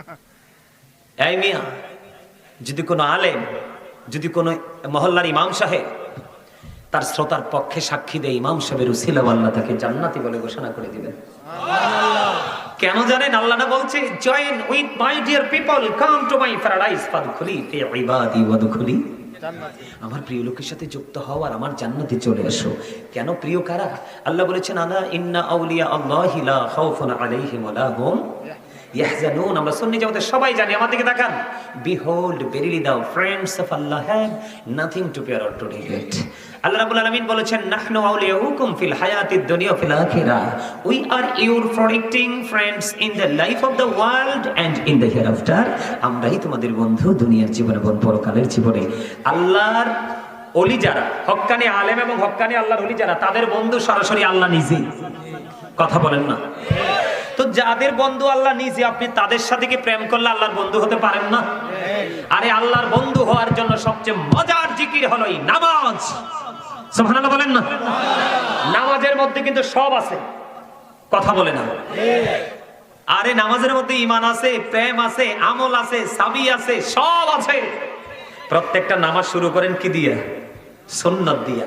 এই মিয়া যদি কোনো আলেম যদি কোনো মহল্লার ইমাম সাহেব তার শ্রোতার পক্ষে সাক্ষী দেয় ইমাম সাহেবের উসিলা আল্লাহ তাকে জান্নাতি বলে ঘোষণা করে দিবেন। কেন জানেন? আল্লাহ না বলছে join with my dear people come to my paradise ফাদখুলি ফি ইবাদি ওয়াদখুলি। আমার প্রিয় লোকের সাথে যুক্ত হও আর আমার জান্নাতে চলে এসো কেন প্রিয় কারা? আল্লাহ বলেছেন আলা ইন্না আউলিয়া আল্লাহি লা খাউফুন আলাইহিম ওয়া লা হুম ইয়াহজানুন, আমরা সুন্নি জগতে সবাই জানি, আমার দিকে তাকান। Behold verily the friends of Allah have nothing to fear or to regret Allah রাব্বুল আলামিন বলেছেন, নাহনু আউলিয়াউকুম ফিল হায়াতিদ দুনিয়া ফিল আখিরাহ we are your protecting friends in the life of the world and in the hereafter আমরাই তোমাদের বন্ধু দুনিয়ার জীবনে, এবং পরকালের জীবনে। আল্লাহর অলি যারা, হক্কানি আলেম এবং হক্কানি আল্লাহর অলি যারা, তাদের বন্ধু সরাসরি আল্লাহ নিজেই। কথা বলেন না। তো যাদের বন্ধু আল্লাহ নিজে, আপনি তাদের সাথে কি প্রেম করলে আল্লাহর বন্ধু হতে পারেন না? আরে আল্লাহর বন্ধু হওয়ার জন্য সবচেয়ে মজার জিকির হলো এই নামাজ। বলেন না? নামাজের মধ্যে কিন্তু সব আছে। কথা বলে না। আরে নামাজের মধ্যে ইমান আছে, প্রেম আছে, আমল আছে, সাবি আছে, সব আছে। প্রত্যেকটা নামাজ শুরু করেন কি দিয়া? সুন্নত দিয়া।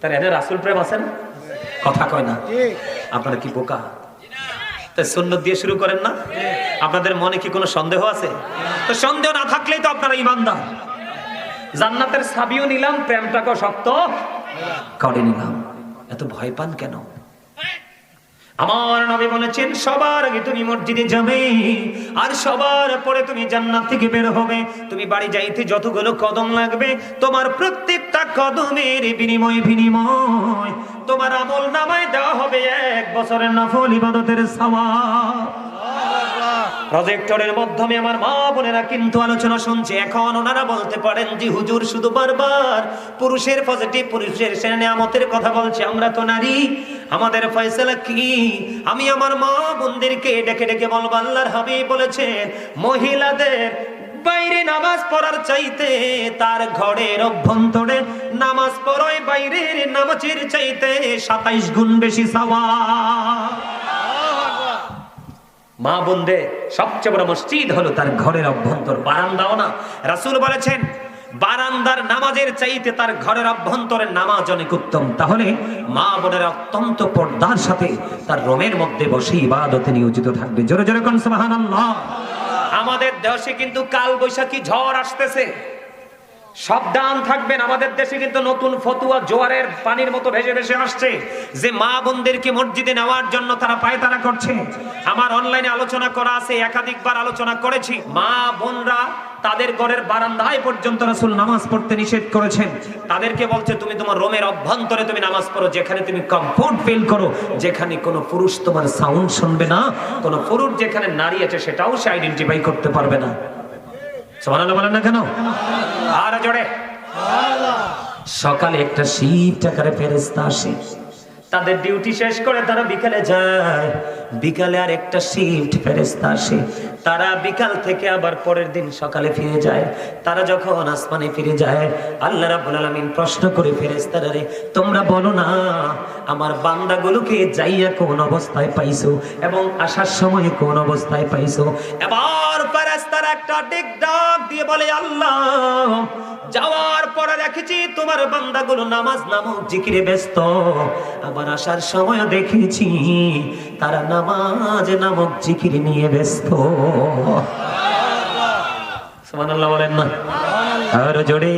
তার এনে রাসুল প্রেম আছে না? কথা কয় না? আপনারা কি বোকা? তাই সুন্নত দিয়ে শুরু করেন না? আপনাদের মনে কি কোনো সন্দেহ আছে? তো সন্দেহ না থাকলেই তো আপনারা ইমানদার। জান্নাতের সাবিও নিলাম প্রেমটাকে শক্ত করে নিলাম। এত ভয় পান কেন? আমার নবী বলেছেন, সবার আগে তুমি মসজিদে যাবে, আর সবার পরে তুমি জান্নাত থেকে বের হবে। তুমি বাড়ি যাইতে যতগুলো কদম লাগবে, তোমার প্রত্যেকটা কদমের বিনিময় বিনিময় তোমার আমল নামায় দেওয়া হবে। বছরের নফল ইবাদতের প্রজেক্টরের মাধ্যমে আমার মা বোনেরা কিন্তু আলোচনা শুনছে। এখন ওনারা বলতে পারেন যে, হুজুর, শুধু বারবার পুরুষের পজিটিভ পুরুষের সে নিয়ামতের কথা বলছে। আমরা তো নারী। আমাদের ফয়সালা কি? আমি আমার মা বোনদেরকে ডেকে ডেকে বলব, আল্লাহর হাবিব বলেছেন, মহিলাদের বাইরে নামাজ পড়ার চাইতে তার ঘরের অভ্যন্তরে নামাজ পড়ায় বাইরের নামাজের চাইতে সাতাইশ গুণ বেশি সাওয়া মা বোনদে সবচেয়ে বড় মসজিদ হলো তার ঘরের অভ্যন্তর। বারান্দাও না। রাসূল বলেছেন, বারান্দার নামাজের চাইতে তার ঘরের অভ্যন্তরের নামাজ অনেক উত্তম। তাহলে মা বোনের অত্যন্ত পর্দার সাথে তার রোমের মধ্যে বসে ইবাদতে নিয়োজিত থাকবে। জোরে জোরে কোন, সুবহানাল্লাহ। আমাদের দেশে কিন্তু কাল বৈশাখী ঝড় আসতেছে। সাবধান থাকবেন, আমাদের দেশে কিন্তু নতুন ফতুয়া জোয়ারের পানির মতো ভেসে ভেসে আসছে। যে মা বোনদেরকে মসজিদে নেওয়ার জন্য তারা পায়তারা করছে। আমার অনলাইনে আলোচনা করা আছে, একাধিকবার আলোচনা করেছি। মা বোনরা তাদের ঘরের বারান্দায় পর্যন্ত রাসূল নামাজ পড়তে নিষেধ করেছেন। তাদেরকে বলছে, তুমি তোমার রোমের অভ্যন্তরে তুমি নামাজ পড়ো, যেখানে তুমি কমফোর্ট ফিল করো, যেখানে কোনো পুরুষ তোমার সাউন্ড শুনবে না, কোনো পুরুষ যেখানে নারী আছে সেটাও সে আইডেন্টিফাই করতে পারবে না। কেন? আর জোরে। সকালে একটা শিফট আকারে ফেরেস্তা আসে। তাদের ডিউটি শেষ করে তারা বিকালে যায়। বিকালে আর একটা শিফট ফেরেস্তা আসে। তারা বিকাল থেকে আবার পরের দিন সকালে ফিরে যায়। তারা যখন আসমানে ফিরে যায়, আল্লাহ রাব্বুল আলামিন প্রশ্ন করে ফেরেস্তারা রে, তোমরা বলো না, আমার বান্দাগুলোকে যাইয়া কোন অবস্থায় পাইছো এবং আসার সময় কোন অবস্থায় পাইছো? এবার ফেরেস্তারা একটা ডিক ডাক দিয়ে বলে, আল্লাহ যাওয়ার পরে দেখেছি, তোমার বান্দাগুলো নামাজ নামক জিকিরে ব্যস্ত। আবার আসার সময় দেখেছি, তারা নামাজ নামক জিকিরে নিয়ে ব্যস্ত। বলেন না? আর জোরে।